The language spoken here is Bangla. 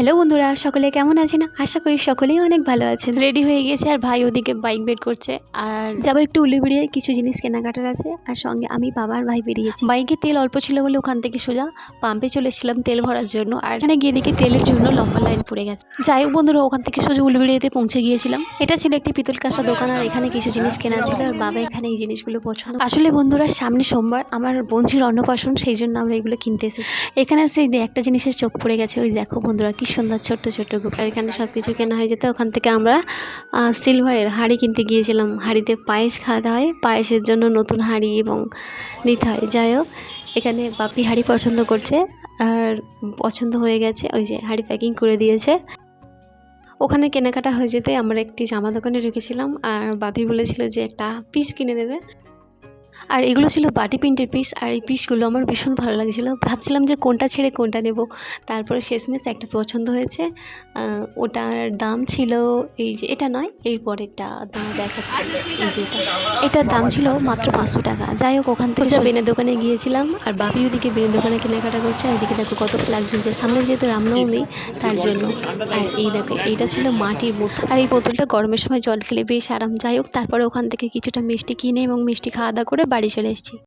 হ্যালো বন্ধুরা সকলে কেমন আছেন? আশা করি সকলেই অনেক ভালো আছেন। রেডি হয়ে গেছে আর ভাই ওদিকে বাইক বের করছে। আর যাব একটু উলিবিড়িয়ে কিছু জিনিস কেনাকাটার আছে। আর সঙ্গে আমি বাবা আর ভাই বেরিয়েছি। বাইকে তেল অল্প ছিল বলে ওখান থেকে সোজা পাম্পে চলেছিলাম তেল ভরার জন্য। আর এখানে গিয়ে দেখি তেলের জন্য লম্বা লাইন পড়ে গেছে। যাই হোক বন্ধুরা ওখান থেকে সোজা উলিবিড়িয়েতে পৌঁছে গিয়েছিলাম। এটা ছিল একটি পিতল কাঁসা দোকান আর এখানে কিছু জিনিস কেনা ছিল আর বাবা এখানে এই জিনিসগুলো পছন্দ আসলে বন্ধুরা সামনে সোমবার আমার বোনঝির অন্নপ্রাশন সেই জন্য আমরা এগুলো কিনতে এসেছি। এখানে সেই একটা জিনিসের চোখ পড়ে গেছে ওই দেখো বন্ধুরা কি সুন্দর ছোট্ট ছোট্ট গুপ আর এখানে সব কিছু কেনা হয়ে যেত। ওখান থেকে আমরা সিলভারের হাঁড়ি কিনতে গিয়েছিলাম। হাঁড়িতে পায়েস খাওয়াতে হয়। পায়েসের জন্য নতুন হাঁড়ি এবং নিতে হয়। যাই হোক, এখানে বাপি হাঁড়ি পছন্দ করছে। আর পছন্দ হয়ে গেছে। ওই যে হাঁড়ি প্যাকিং করে দিয়েছে। ওখানে কেনাকাটা হয়ে যেতে আমরা একটি জামা দোকানে রেখেছিলাম। আর বাপি বলেছিল যে একটা পিস কিনে দেবে। আর এগুলো ছিল বাটি প্রিন্টের পিস আর এই পিসগুলো আমার ভীষণ ভালো লাগছিল। ভাবছিলাম যে কোনটা ছেড়ে কোনটা নেব। তারপরে শেষমেশ একটা পছন্দ হয়েছে। ওটার দাম ছিল এই যে এটা নয় এর পরেরটা দাম দেখাচ্ছি। এই যে এটা। এটার দাম ছিল মাত্র পাঁচশো টাকা। যাই হোক ওখান থেকে বেনের দোকানে গিয়েছিলাম আর বাপি ওদিকে বেনের দোকানে কেনাকাটা করছে আর এদিকে দেখো কত ফ্ল্যাগ ঝুলছে। সামনে যেহেতু রামনবমী তার জন্য। আর এই দেখো এইটা ছিল মাটির বোতল। আর এই বোতলটা গরমের সময় জল খেলে বেশ আরাম। যাই হোক তারপরে ওখান থেকে কিছুটা মিষ্টি কিনে এবং মিষ্টি খাওয়া দাওয়া করে বাড়ি চলে এসেছি।